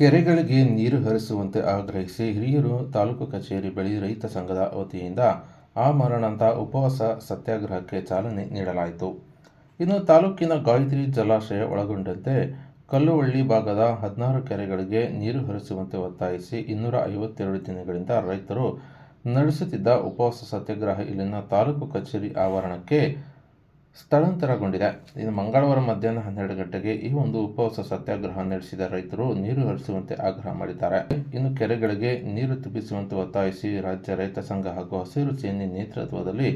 ಕೆರೆಗಳಿಗೆ ನೀರು ಹರಿಸುವಂತೆ ಆಗ್ರಹಿಸಿ ಹಿರಿಯೂರು ತಾಲೂಕು ಕಚೇರಿ ಬಳಿ ರೈತ ಸಂಘದ ವತಿಯಿಂದ ಆ ಮರಣಂತ ಉಪವಾಸ ಸತ್ಯಾಗ್ರಹಕ್ಕೆ ಚಾಲನೆ ನೀಡಲಾಯಿತು. ಇನ್ನು ತಾಲೂಕಿನ ಗಾಯತ್ರಿ ಜಲಾಶಯ ಒಳಗೊಂಡಂತೆ ಕಲ್ಲುವಳ್ಳಿ ಭಾಗದ ಹದಿನಾರು ಕೆರೆಗಳಿಗೆ ನೀರು ಹರಿಸುವಂತೆ ಒತ್ತಾಯಿಸಿ ಇನ್ನೂರ ಐವತ್ತೆರಡು ದಿನಗಳಿಂದ ರೈತರು ನಡೆಸುತ್ತಿದ್ದ ಉಪವಾಸ ಸತ್ಯಾಗ್ರಹ ಇಲ್ಲಿನ ತಾಲೂಕು ಕಚೇರಿ ಆವರಣಕ್ಕೆ ಸ್ಥಳಾಂತರಗೊಂಡಿದೆ. ಇನ್ನು ಮಂಗಳವಾರ ಮಧ್ಯಾಹ್ನ ಹನ್ನೆರಡು ಗಂಟೆಗೆ ಈ ಒಂದು ಉಪವಾಸ ಸತ್ಯಾಗ್ರಹ ನಡೆಸಿದ ರೈತರು ನೀರು ಹರಿಸುವಂತೆ ಆಗ್ರಹ ಮಾಡಿದ್ದಾರೆ. ಇನ್ನು ಕೆರೆಗಳಿಗೆ ನೀರು ತುಂಬಿಸುವಂತೆ ಒತ್ತಾಯಿಸಿ ರಾಜ್ಯ ರೈತ ಸಂಘ ಹಾಗೂ ಹಸಿರು ಸೇನೆ ನೇತೃತ್ವದಲ್ಲಿ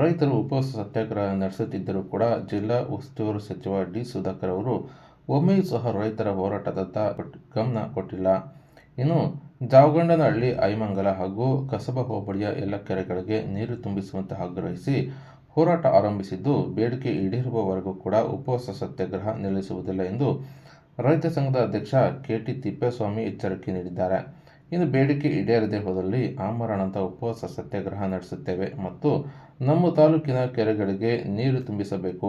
ರೈತರು ಉಪವಾಸ ಸತ್ಯಾಗ್ರಹ ನಡೆಸುತ್ತಿದ್ದರೂ ಕೂಡ ಜಿಲ್ಲಾ ಉಸ್ತುವಾರಿ ಸಚಿವ ಡಿ ಸುಧಾಕರ್ ಅವರು ಒಮ್ಮೆಯೂ ಸಹ ರೈತರ ಹೋರಾಟದತ್ತ ಗಮನ ಕೊಟ್ಟಿಲ್ಲ. ಇನ್ನು ಜಾವಗಂಡನಹಳ್ಳಿ, ಐಮಂಗಲ ಹಾಗೂ ಕಸಬಾ ಹೋಬಳಿಯ ಎಲ್ಲ ಕೆರೆಗಳಿಗೆ ನೀರು ತುಂಬಿಸುವಂತೆ ಆಗ್ರಹಿಸಿ ಹೋರಾಟ ಆರಂಭಿಸಿದ್ದು ಬೇಡಿಕೆ ಈಡೇರುವವರೆಗೂ ಕೂಡ ಉಪವಾಸ ಸತ್ಯಾಗ್ರಹ ನಿಲ್ಲಿಸುವುದಿಲ್ಲ ಎಂದು ರೈತ ಸಂಘದ ಅಧ್ಯಕ್ಷ ಕೆಟಿ ತಿಪ್ಪೇಸ್ವಾಮಿ ಎಚ್ಚರಿಕೆ ನೀಡಿದ್ದಾರೆ. ಇನ್ನು ಬೇಡಿಕೆ ಈಡೇರದೆ ಹೋದಲ್ಲಿ ಆಮರಣದ ಉಪವಾಸ ಸತ್ಯಾಗ್ರಹ ನಡೆಸುತ್ತೇವೆ ಮತ್ತು ನಮ್ಮ ತಾಲೂಕಿನ ಕೆರೆಗಳಿಗೆ ನೀರು ತುಂಬಿಸಬೇಕು.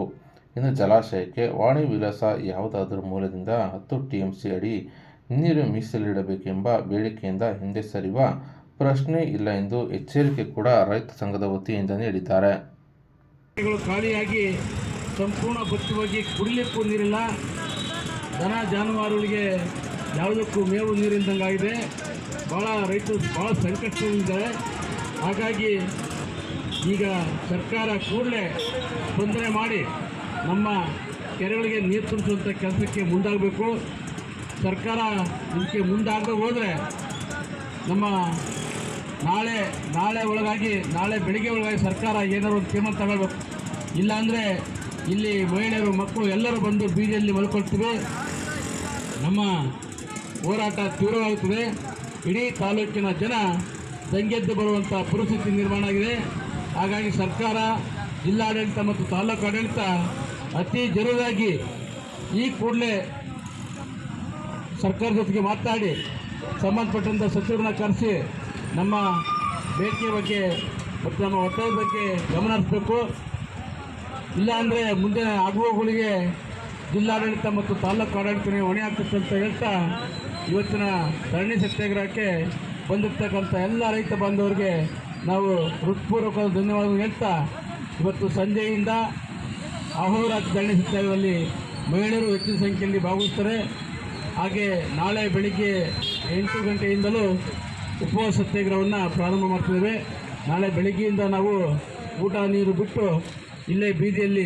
ಇನ್ನು ಜಲಾಶಯಕ್ಕೆ ವಾಣಿ ವಿಲಾಸ ಯಾವುದಾದರೂ ಮೂಲದಿಂದ ಹತ್ತು ಟಿಎಂಸಿ ಅಡಿ ನೀರು ಮೀಸಲಿಡಬೇಕೆಂಬ ಬೇಡಿಕೆಯಿಂದ ಹಿಂದೆ ಸರಿಯುವ ಪ್ರಶ್ನೆ ಇಲ್ಲ ಎಂದು ಎಚ್ಚರಿಕೆ ಕೂಡ ರೈತ ಸಂಘದ ವತಿಯಿಂದ ನೀಡಿದ್ದಾರೆ. ಖಾಲಿಯಾಗಿ ಸಂಪೂರ್ಣ ಭಕ್ತವಾಗಿ ಕುಡಿಲಿಕ್ಕೂ ನೀರಿಲ್ಲ. ದನ, ಜಾನುವಾರುಗಳಿಗೆ ಯಾವುದಕ್ಕೂ ಮೇವು ನೀರಿಲ್ದಂಗಾಗಿದೆ. ಭಾಳ ರೈತರು ಭಾಳ ಸಂಕಷ್ಟದಲ್ಲಿದ್ದಾರೆ ಹಾಗಾಗಿ ಈಗ ಸರ್ಕಾರ ಕೂಡಲೇ ತೊಂದರೆ ಮಾಡಿ ನಮ್ಮ ಕೆರೆಗಳಿಗೆ ನೀರು ತುಂಬಿಸುವಂಥ ಕೆಲಸಕ್ಕೆ ಮುಂದಾಗಬೇಕು. ಸರ್ಕಾರ ಇದಕ್ಕೆ ಮುಂದಾಗದೆ ಹೋದರೆ ನಮ್ಮ ನಾಳೆ ನಾಳೆ ಒಳಗಾಗಿ, ನಾಳೆ ಬೆಳಿಗ್ಗೆ ಒಳಗಾಗಿ ಸರ್ಕಾರ ಏನಾದ್ರು ಒಂದು ತೀರ್ಮಾನ ತಗೊಳ್ಬೇಕು. ಇಲ್ಲಾಂದರೆ ಇಲ್ಲಿ ಮಹಿಳೆಯರು, ಮಕ್ಕಳು ಎಲ್ಲರೂ ಬಂದು ಬೀದಿಯಲ್ಲಿ ಮಲ್ಕೊಳ್ತೀವಿ. ನಮ್ಮ ಹೋರಾಟ ತೀವ್ರವಾಗುತ್ತದೆ. ಇಡೀ ತಾಲೂಕಿನ ಜನ ದಂಗೆದ್ದು ಬರುವಂಥ ಪರಿಸ್ಥಿತಿ ನಿರ್ಮಾಣ ಆಗಿದೆ. ಹಾಗಾಗಿ ಸರ್ಕಾರ, ಜಿಲ್ಲಾಡಳಿತ ಮತ್ತು ತಾಲೂಕು ಆಡಳಿತ ಅತಿ ಜರೂರಾಗಿ ಈ ಕೂಡಲೇ ಸರ್ಕಾರ ಜೊತೆಗೆ ಮಾತಾಡಿ ಸಂಬಂಧಪಟ್ಟಂಥ ಸಚಿವರನ್ನ ಕರೆಸಿ ನಮ್ಮ ಬೇಡಿಕೆ ಬಗ್ಗೆ ಮತ್ತು ನಮ್ಮ ಒತ್ತಾಯದ ಬಗ್ಗೆ ಗಮನ ಹರಿಸಬೇಕು. ಇಲ್ಲಾಂದರೆ ಮುಂದೆ ಆಗುವಗಳಿಗೆ ಜಿಲ್ಲಾಡಳಿತ ಮತ್ತು ತಾಲೂಕು ಆಡಳಿತನೇ ಹೊಣೆ ಆಗ್ತದೆ ಅಂತ ಹೇಳ್ತಾ ಇವತ್ತಿನ ಧರಣಿ ಸತ್ಯಾಗ್ರಹಕ್ಕೆ ಬಂದಿರ್ತಕ್ಕಂಥ ಎಲ್ಲ ರೈತ ಬಾಂಧವರಿಗೆ ನಾವು ಹೃತ್ಪೂರ್ವಕ ಧನ್ಯವಾದ ಹೇಳ್ತಾ ಇವತ್ತು ಸಂಜೆಯಿಂದ ಅಹೋರಾತ್ರಿ ಧರಣಿ ಸತ್ಯಾಗ್ರಹದಲ್ಲಿ ಮಹಿಳೆಯರು ಹೆಚ್ಚಿನ ಸಂಖ್ಯೆಯಲ್ಲಿ ಭಾಗವಹಿಸ್ತಾರೆ. ಹಾಗೆ ನಾಳೆ ಬೆಳಿಗ್ಗೆ ಎಂಟು ಗಂಟೆಯಿಂದಲೂ ಉಪವಾಸ ಸತ್ಯಾಗ್ರಹವನ್ನು ಪ್ರಾರಂಭ ಮಾಡ್ತಿದ್ದೇವೆ. ನಾಳೆ ಬೆಳಗ್ಗೆಯಿಂದ ನಾವು ಊಟ ನೀರು ಬಿಟ್ಟು ಇಲ್ಲೇ ಬೀದಿಯಲ್ಲಿ